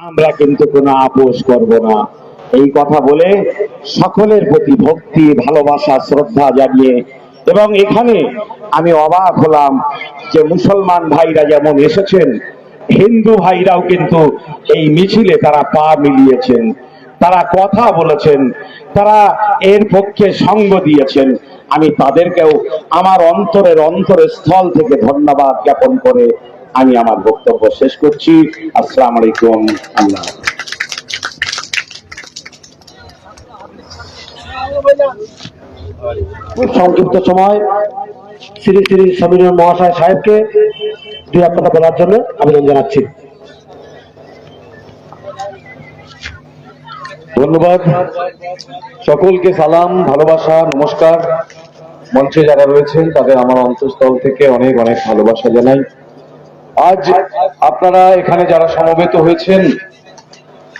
আমরা কিন্তু কোনো আপোষ করব না। এই কথা বলে সকলের প্রতি ভক্তি, ভালোবাসা, শ্রদ্ধা জানিয়ে এবং এখানে আমি অবাক হলাম যে মুসলমান ভাইরা যেমন এসেছেন, হিন্দু ভাইরাও কিন্তু এই মিছিলে তারা পা মিলিয়েছেন। তারা কথা বলেছেন, তারা এর পক্ষে সঙ্গ দিয়েছেন। আমি তাদেরকেও আমার অন্তরের অন্তরের স্থল থেকে ধন্যবাদ জ্ঞাপন করে আমি আমার বক্তব্য শেষ করছি। আসসালামু আলাইকুম, আল্লাহ সংক্ষিপ্ত সময়। শ্রী শ্রী সমীরণ মহাশয় সাহেবকে দুই এক কথা বলার জন্য আবেদন জানাচ্ছি। ধন্যবাদ। সকলকে সালাম, ভালোবাসা, নমস্কার। মঞ্চে যারা রয়েছেন, তাদের আমার অন্তঃস্থল থেকে অনেক অনেক ভালোবাসা জানাই। আজ আপনারা এখানে যারা সমবেত হয়েছেন,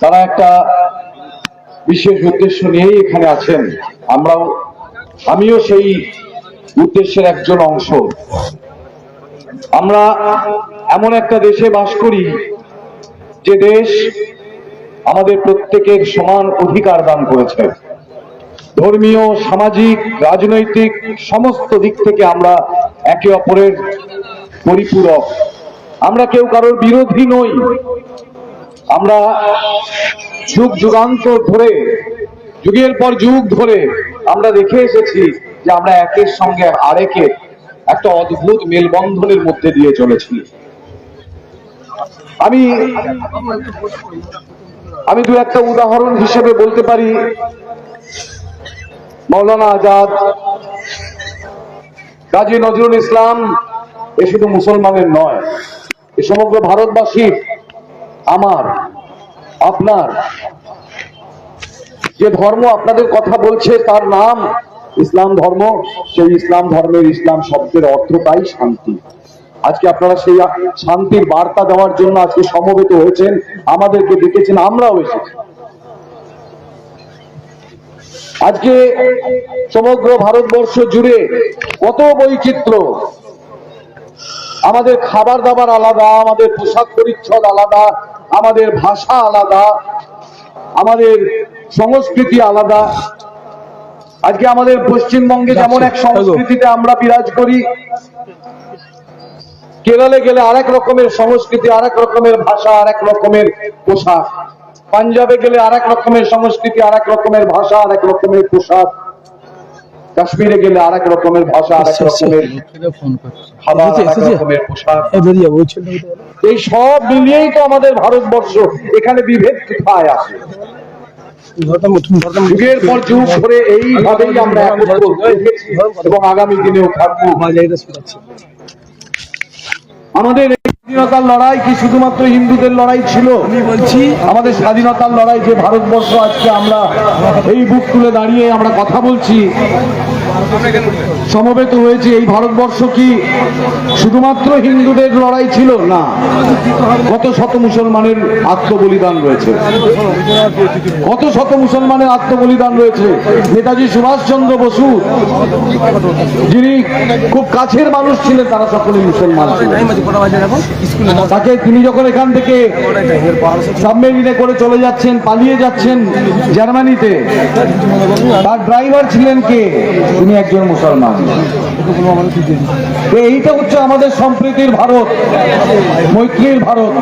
তারা একটা বিশেষ উদ্দেশ্য নিয়েই এখানে আছেন। আমরাও, আমিও সেই উদ্দেশ্যের একজন অংশ। আমরা এমন একটা দেশে বাস করি, যে দেশ আমাদের প্রত্যেকের সমান অধিকার দান করেছে। ধর্মীয়, সামাজিক, রাজনৈতিক, সমস্ত দিক থেকে আমরা একে অপরের পরিপূরক। আমরা কেউ কারোর বিরোধী নই। আমরা যুগ যুগান্তর ধরে, যুগের পর যুগ ধরে আমরা দেখে এসেছি যে আমরা একের সঙ্গে আরেকের একটা অদ্ভুত মেলবন্ধনের মধ্যে দিয়ে চলেছি। আমি আমি দু একটা উদাহরণ হিসেবে বলতে পারি। মৌলানা আজাদ কাজী নজরুল ইসলাম এ শুধু মুসলমানের নয়। এ সমগ্র ভারতবাসীর আমার, আপনার, যে ধর্ম আপনাদের কথা বলছে তার নাম ইসলাম ধর্ম, সেই ইসলাম ধর্মের ইসলাম শব্দের অর্থটাই শান্তি। আজকে আপনারা সেই শান্তির বার্তা দেওয়ার জন্য আজকে সমবেত হয়েছেন, আমাদেরকে ডেকেছেন, আমরাও এসেছি। আজকে সমগ্র ভারতবর্ষ জুড়ে কত বৈচিত্র্য আমাদের খাবার দাবার আলাদা আমাদের পোশাক পরিচ্ছদ আলাদা আমাদের ভাষা আলাদা আমাদের সংস্কৃতি আলাদা। আজকে আমাদের পশ্চিমবঙ্গে যেমন এক সংস্কৃতিতে আমরা বিরাজ করি কেরলে গেলে আরেক রকমের সংস্কৃতি আরেক রকমের ভাষা আরেক রকমের পোশাক। পাঞ্জাবে গেলে আরেক রকমের সংস্কৃতি আরেক রকমের ভাষা আরেক রকমের পোশাক। কাশ্মীরে গেলে আরেক রকমের ভাষা রকমের খাবার আরেক রকমের পোশাক। এই সব মিলিয়েই তো আমাদের ভারতবর্ষ এখানে বিভেদ কোথায় আসে যুগের পর যুগ ধরে এইভাবেই আমরা এবং আগামী দিনেও থাকব। আমাদের স্বাধীনতার লড়াই কি শুধুমাত্র হিন্দুদের লড়াই ছিল? আমি বলছি আমাদের স্বাধীনতার লড়াই যে ভারতবর্ষ আজকে আমরা এই বুক তুলে দাঁড়িয়ে আমরা কথা বলছি সমবেত হয়েছে এই ভারতবর্ষ কি শুধুমাত্র হিন্দুদের লড়াই ছিল? না। কত শত মুসলমানের আত্মবলিদান রয়েছে? কত শত মুসলমানের আত্মবলিদান রয়েছে? নেতাজি সুভাষচন্দ্র বসু, যিনি খুব কাছের মানুষ ছিলেন, তারা সকলে মুসলমান তাকে তিনি যখন এখান থেকে সাবমেরিনে করে চলে যাচ্ছেন, পালিয়ে যাচ্ছেন জার্মানিতে, তার ড্রাইভার ছিলেন কে? তিনি একজন মুসলমান। এইটা হচ্ছে আমাদের সম্প্রীতির ভারত, মৈত্রীর ভারত।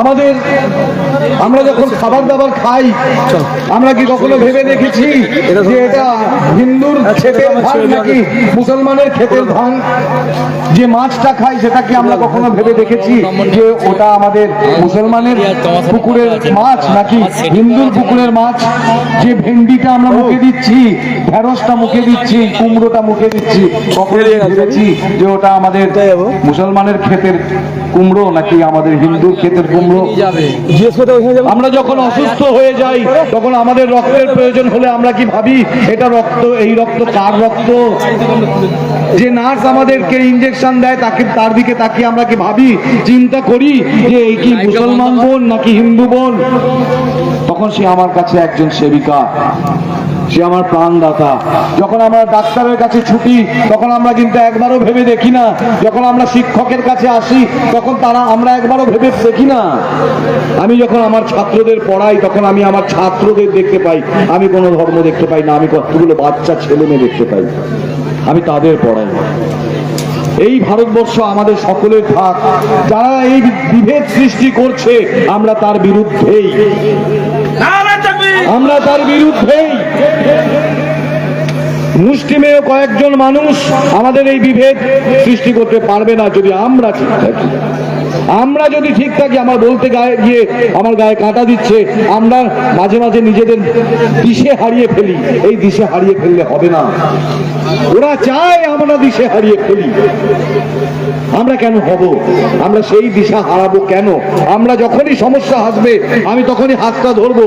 আমাদের, আমরা যখন খাবার দাবার খাই, আমরা কি কখনো ভেবে দেখেছি যে এটা হিন্দুর ক্ষেতের ধান নাকি মুসলমানের ক্ষেতের ধান? যে মাছটা খাই সেটা কি আমরা কখনো ভেবে দেখেছি যে ওটা আমাদের মুসলমানের পুকুরের মাছ নাকি হিন্দুর পুকুরের মাছ? যে ভেন্ডিটা আমরা মুখে দিচ্ছি ঢেঁড়সটা মুখে দিচ্ছি কুমড়োটা মুখে দিচ্ছি। ভেবেছি যে ওটা আমাদের মুসলমানের ক্ষেতের কুমড়ো নাকি আমাদের হিন্দুর ক্ষেতের কুমড়ো। আমরা যখন অসুস্থ হয়ে যাই তখন আমাদের রক্তের প্রয়োজন হলে আমরা কি ভাবি এটা রক্ত এই রক্ত কার রক্ত? যে নার্স আমাদেরকে ইঞ্জেকশন দেয় তাকে তার দিকে তাকিয়ে আমরা কি ভাবি? চিন্তা করি যে এই কি মুসলমান বোন নাকি হিন্দু বোন? তখন সে আমার কাছে একজন সেবিকা। সে আমার প্রাণদাতা। যখন আমরা ডাক্তারের কাছে ছুটি, তখন আমরা কিন্তু একবারও ভেবে দেখি না। যখন আমরা শিক্ষকের কাছে আসি, তখন তারা আমরা একবারও ভেবে দেখি না। আমি যখন আমার ছাত্রদের পড়াই, তখন আমি আমার ছাত্রদের দেখতে পাই। আমি কোনো ধর্ম দেখতে পাই না, আমি কতগুলো বাচ্চা ছেলে মেয়ে দেখতে পাই। আমি তাদের পড়াই। এই ভারতবর্ষ আমাদের সকলের থাক যারা এই বিভেদ সৃষ্টি করছে, আমরা তার বিরুদ্ধেই। আমরা তার বিরুদ্ধেই মুসলিমেও কয়েকজন মানুষ আমাদের এই বিভেদ সৃষ্টি করতে পারবে না যদি আমরা ঠিক থাকি। আমরা যদি ঠিক থাকি, আমার বলতে গায়ে গিয়ে আমার গায়ে কাঁটা দিচ্ছে, আমরা মাঝে মাঝে নিজেদের দিশে হারিয়ে ফেলি। এই দিশে হারিয়ে ফেললে হবে না। ওরা চায় আমরা দিশে হারিয়ে ফেলি। আমরা কেন হব? আমরা সেই দিশা হারাবো কেন? আমরা যখনই সমস্যা আসবে, আমি তখনই হাতটা ধরবো।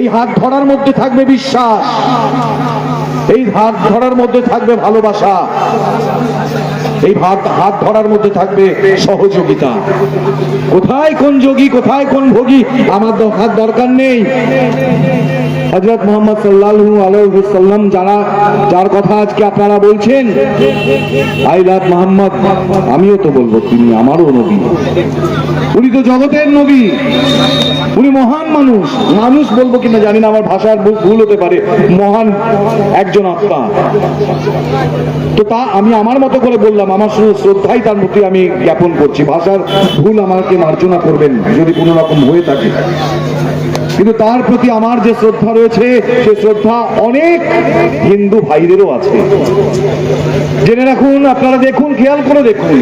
এই হাত ধরার মধ্যে থাকবে বিশ্বাস। এই হাত ধরার মধ্যে থাকবে ভালোবাসা। এই হাত হাত ধরার মধ্যে থাকবে সহযোগিতা। কোথায় কোন যোগী, কোথায় কোন ভোগী, আমার হাত দরকার নেই। হজরত মোহাম্মদ আলাইহি সাল্লাম যারা, যার কথা আজকে আপনারা বলছেন, আই লাভ মোহাম্মদ, আমিও তো বলব তিনি আমারও নবী। উনি তো জগতের নবী। উনি মহান মানুষ। মানুষ বলব কিনা জানি না, আমার ভাষার ভুল হতে পারে। মহান একজন আত্মা। তো তা আমি আমার মতো করে বললাম আমার শুধু শ্রদ্ধাই তার প্রতি আমি জ্ঞাপন করছি। ভাষার ভুল আমাকে মার্জনা করবেন যদি কোনো রকম হয়ে থাকে। কিন্তু তার প্রতি আমার যে শ্রদ্ধা রয়েছে, সে শ্রদ্ধা অনেক হিন্দু ভাইদেরও আছে। জেনে রাখুন, আপনারা দেখুন, খেয়াল করে দেখুন।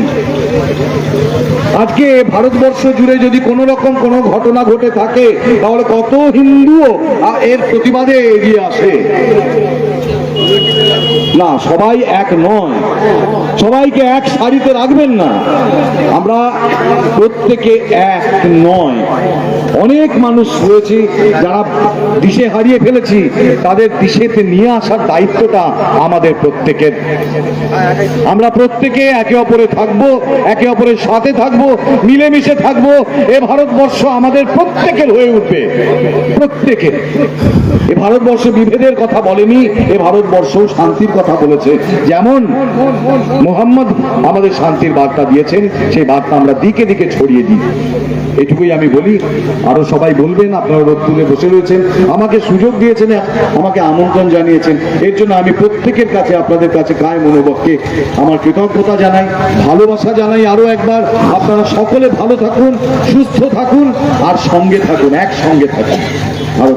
আজকে ভারতবর্ষ জুড়ে যদি কোনো রকম কোনো ঘটনা ঘটে থাকে, তাহলে কত হিন্দুও এর প্রতিবাদে এগিয়ে আসে। না, সবাই এক নয়। সবাইকে এক সারিতে রাখবেন না। আমরা প্রত্যেকে এক নয়। অনেক মানুষ রয়েছে যারা দিশে হারিয়ে ফেলেছি। তাদের দিশেতে নিয়ে আসার দায়িত্বটা আমাদের প্রত্যেকের। আমরা প্রত্যেকে একে অপরে থাকব, একে অপরের সাথে থাকব, মিলেমিশে থাকব। এ ভারতবর্ষ আমাদের প্রত্যেকের হয়ে উঠবে। প্রত্যেকের। এ ভারতবর্ষ বিভেদের কথা বলেনি, এ ভারতবর্ষ শান্তির কথা বলেছে। যেমন মোহাম্মদ আমাদের শান্তির বার্তা দিয়েছেন, সেই বার্তা আমরা দিকে দিকে ছড়িয়ে দিই। এটুকুই আমি বলি। আরও সবাই বলবেন, আপনারা রোদ তুলে বসে রয়েছেন। আমাকে সুযোগ দিয়েছেন, আমাকে আমন্ত্রণ জানিয়েছেন। এর জন্য আমি প্রত্যেকের কাছে, আপনাদের কাছে গায়ে মনোবককে আমার কৃতজ্ঞতা জানাই, ভালোবাসা জানাই আরও একবার। আপনারা সকলে ভালো থাকুন, সুস্থ থাকুন, আর সঙ্গে থাকুন এক সঙ্গে থাকুন। ভালো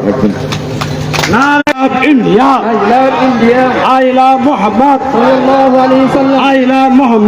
থাকবেন India. I love India. I love Muhammad. Sallallahu alaihi wasallam. I love Muhammad